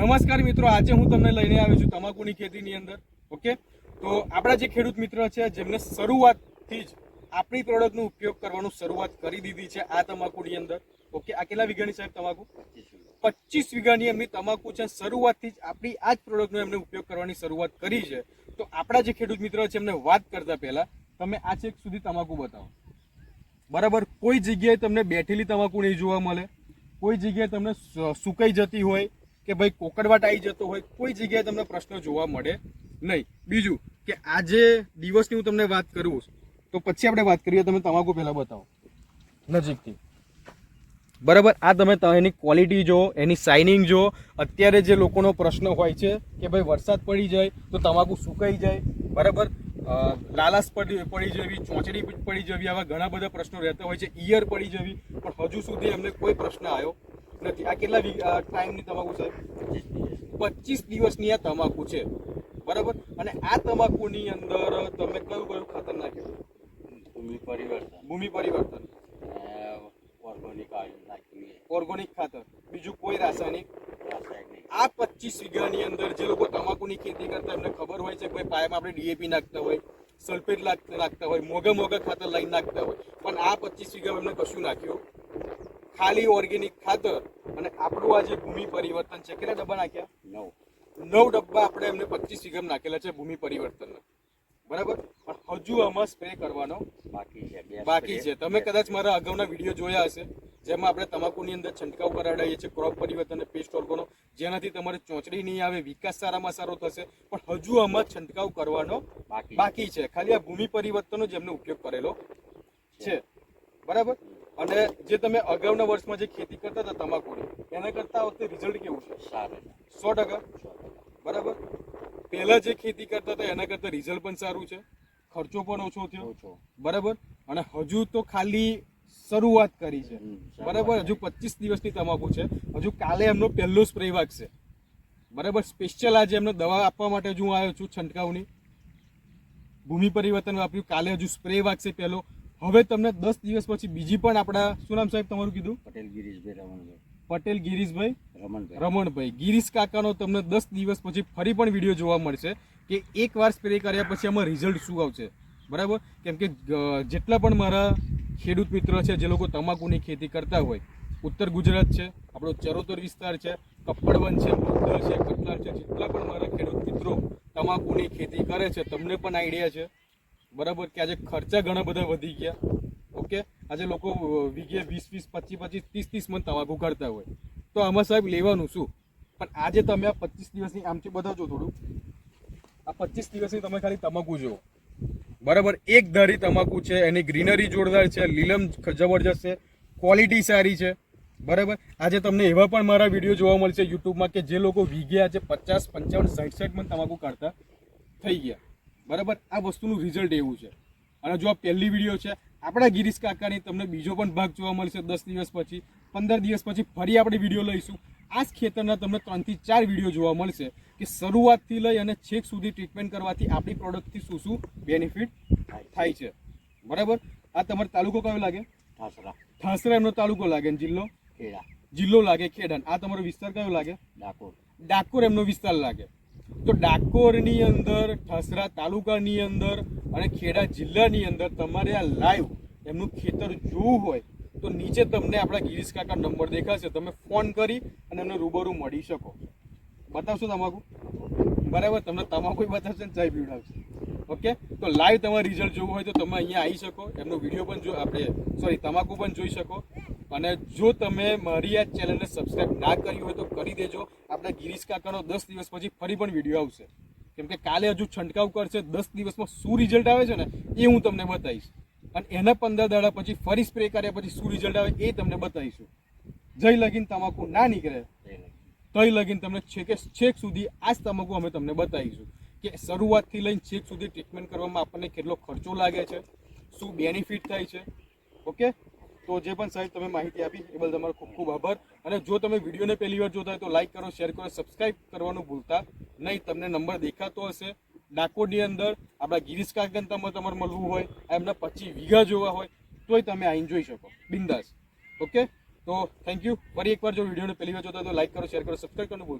નમસ્કાર મિત્રો, આજે હું તમને લઈને આવ્યો છું તમાકુની ખેતીની અંદર, ઓકે? તો આપણા જે ખેડૂત મિત્ર છે, જેમને શરૂઆતથી જ આપણી પ્રોડક્ટનો ઉપયોગ કરવાનું શરૂઆત કરી દીધી છે આ તમાકુની અંદર, ઓકે? આ કેટલા વીઘાની સાહેબ તમાકુ? પચીસ વીઘાની એમની તમાકુ છે, શરૂઆતથી જ આપણી આ જ પ્રોડક્ટનો એમને ઉપયોગ કરવાની શરૂઆત કરી છે. તો આપણા જે ખેડૂત મિત્રો છે, એમને વાત કરતા પહેલા તમે આ છેક સુધી તમાકુ બતાવો. બરાબર? કોઈ જગ્યાએ તમને બેઠેલી તમાકુ નહીં જોવા મળે. કોઈ જગ્યાએ તમને સુકાઈ જતી હોય કે ભાઈ કોકડવાટ આવી જતો હોય કોઈ જગ્યાએ તમને પ્રશ્ન જોવા મળે નહીં. બીજું કે આજે દિવસની હું તમને વાત કરું તો પછી આપણે વાત કરીએ તમે તમાકુ પહેલાં બતાવો. નજીકથી. બરાબર? આ તમે એની ક્વોલિટી જો એની શાઇનિંગ જો અત્યારે જે લોકોનો પ્રશ્ન હોય છે કે ભાઈ વરસાદ પડી જાય તો તમાકુ સુકાઈ જાય બરાબર? લાલાસ પડી પડી જવી ચોંચડી પડી જવી આવા ઘણા બધા પ્રશ્નો રહેતા હોય છે ઈયર પડી જવી. પણ હજુ સુધી એમને કોઈ પ્રશ્ન આવ્યો નથી. આ કેટલા ટાઈમની તમાકુ સાહેબ પચીસ દિવસની આ તમાકુ છે. બરાબર? અને આ તમાકુની અંદર તમે કયું કયું ખાતર નાખ્યું? ભૂમિ પરિવર્તન. ભૂમિ પરિવર્તન. ઓર્ગોનિક ઓર્ગોનિક ખાતર. બીજું કોઈ રાસાયણિક? આ પચીસ વીઘાની અંદર જે લોકો તમાકુની ખેતી કરતા એમને ખબર હોય છે કોઈ પાયામાં આપણે ડીએપી નાખતા હોય સલ્ફેટ નાખતા હોય મોગા મોગા ખાતર લઈને નાખતા હોય. પણ આ પચીસ વીઘા એમને કશું નાખ્યું? ખાલી ઓર્ગેનિક ખાતર. અને આપણું આ જે ભૂમિ પરિવર્તન છે કેટલા ડબ્બા નાખ્યા? નવ. નવ ડબ્બા આપણે એમને પચીસ વીઘમ નાખેલા છે ભૂમિ પરિવર્તનના. બરાબર? પણ હજુ આમાં સ્પ્રે કરવાનો બાકી છે બાકી છે. તમે કદાચ મારા અગાઉના વીડિયો જોયા હશે જેમાં આપણે તમાકુની અંદર છંટકાવ કરાવડાવીએ છીએ ક્રોપ પરિવર્તન પેસ્ટ ઓર્ગોનો જેનાથી તમારે ચોંચડી નહીં આવે વિકાસ સારામાં સારો થશે પણ હજુ આમાં છંટકાવ કરવાનો બાકી બાકી છે. ખાલી આ ભૂમિ પરિવર્તનનો જ એમનો ઉપયોગ કરેલો છે. બરાબર? અને જે તમે અગાઉના વર્ષમાં જે ખેતી કરતા હતા તમાકુની એના કરતા વખતે રિઝલ્ટ કેવું છે? સારું. સો ટકા. બરાબર? પહેલા જે ખેતી કરતા હતા એના કરતા રિઝલ્ટ પણ સારું છે. ખર્ચો પણ ઓછો થયો. ઓછો. બરાબર? અને હજુ તો ખાલી શરૂઆત કરી છે. બરાબર? હજુ પચીસ દિવસની તમાકુ છે. હજુ કાલે એમનો પહેલો સ્પ્રે વાગશે બરાબર? સ્પેશિયલ આજે એમને દવા આપવા માટે હજુ હું આવ્યો છું છંટકાવની. ભૂમિ પરિવર્તન વાપર્યું. કાલે હજુ સ્પ્રે વાગશે પહેલો. હવે તમને દસ દિવસ પછી બીજી પણ આપણા શું નામ સાહેબ તમારું કીધું? પટેલ ગિરીશભાઈ રમણભાઈ. પટેલ ગિરીશભાઈ? રમણભાઈ. રમણભાઈ. ગિરીશ કાકાનો તમને દસ દિવસ પછી ફરી પણ વીડિયો જોવા મળશે કે એકવાર સ્પ્રે કર્યા પછી આમાં રિઝલ્ટ શું આવશે. બરાબર? કેમ કે જેટલા પણ મારા ખેડૂત મિત્ર છે જે લોકો તમાકુની ખેતી કરતા હોય ઉત્તર ગુજરાત છે આપણો ચરોતર વિસ્તાર છે કપ્પડવન છે મુદ્દર છે કટલાર છે જેટલા પણ મારા ખેડૂત મિત્રો તમાકુની ખેતી કરે છે તમને પણ આઈડિયા છે. બરાબર કે આજે ખર્ચા ઘણા બધા વધી ગયા. ઓકે? આજે લોકો વીઘે વીસ વીસ, પચીસ પચીસ, ત્રીસ ત્રીસ મન તમાકુ કરતા હોય. તો આમાં સાહેબ લેવાનું શું? પણ આજે તમે આ પચીસ દિવસની આમથી બતાવજો થોડું. આ પચીસ દિવસની તમે ખાલી તમાકુ જુઓ. બરાબર? એક ધારી તમાકુ છે, એની ગ્રીનરી જોરદાર છે, લીલમ જબરજસ્ત છે, ક્વોલિટી સારી છે. બરાબર? આજે તમને એવા પણ મારા વીડિયો જોવા મળશે યુટ્યુબમાં કે જે લોકો વીઘે આજે પચાસ, પંચાવન સાઠ સાઠ મણ તમાકુ કાઢતા થઈ ગયા. બરાબર? આ વસ્તુનું રિઝલ્ટ એવું છે. અને જો આ પહેલી વીડિયો છે આપણા ગિરીશ કાકાની તમને બીજો પણ ભાગ જોવા મળશે દસ દિવસ પછી પંદર દિવસ પછી ફરી આપણે વીડિયો લઈશું. આ જ ખેતરના તમને ત્રણથી ચાર વીડિયો જોવા મળશે કે શરૂઆતથી લઈ અને છેક સુધી ટ્રીટમેન્ટ કરવાથી આપણી પ્રોડક્ટથી શું શું બેનિફિટ થાય છે. બરાબર? આ તમારો તાલુકો કયો લાગે? ઠાસરા ઠાસરા એમનો તાલુકો લાગે જિલ્લો? ખેડા. જિલ્લો લાગે ખેડાન આ તમારો વિસ્તાર કયો લાગે? ડાકોર. ડાકોર એમનો વિસ્તાર લાગે. તો ડાકોરની અંદર, ઠસરા તાલુકાની અંદર અને ખેડા જિલ્લાની અંદર તમારે આ લાઈવ એમનું ખેતર જોવું હોય તો નીચે તમને આપણા ગિરીશ કાકા નંબર દેખાશે. તમે ફોન કરી અને એમને રૂબરૂ મળી શકો. બતાવશો તમાકુ? બરાબર, તમને તમાકુ બતાવશે ને ચાય પીવડાવશે. ઓકે તો લાઈવ તમારે રિઝલ્ટ જોવું હોય તો તમે અહીંયા આવી શકો. એમનો વીડિયો પણ જો આપણે સોરી તમાકુ પણ જોઈ શકો. અને જો તમે મારી આ ચેનલને સબસ્ક્રાઇબ ના કરી હોય તો કરી દેજો. આપણા ગિરીશ કાકાનો દસ દિવસ પછી ફરી પણ વીડિયો આવશે. કેમ કે કાલે હજુ છંટકાવ કરશે દસ દિવસમાં શું રિઝલ્ટ આવે છે ને એ હું તમને બતાવીશ. અને એના પંદર દાડા પછી ફરી સ્પ્રે કર્યા પછી શું રિઝલ્ટ આવે એ તમને બતાવીશું. જય લગીન તમાકુ ના નીકળે. તઈ લગીન. તમને છેકે છેક સુધી આ જ તમાકુ અમે તમને બતાવીશું. કે શરૂઆતથી લઈને છેક સુધી ટ્રીટમેન્ટ કરવામાં આપણને કેટલો ખર્ચો લાગે છે શું બેનિફિટ થાય છે ઓકે તો જે પણ સાહેબ તમે માહિતી આપી એ બદલ તમારો ખૂબ ખૂબ આભાર. અને જો તમે વિડીયોને પહેલી વાર જોતા હોય તો લાઈક કરો શેર કરો સબસ્ક્રાઈબ કરવાનું ભૂલતા નહીં. તમને નંબર દેખાતો હશે. ડાકોરની અંદર આપણા ગિરીશ કાકન તમારે તમારે મળવું હોય એમના પચીસ વીઘા જોવા હોય, તોય તમે આઈને જોઈ શકો. બિંદાસ. ઓકે તો થેન્ક યુ ફરી એકવાર જો વિડીયોને પહેલી વાર જોતા તો લાઈક કરો શેર કરો સબસ્ક્રાઈબ કરવાનું ભૂલતા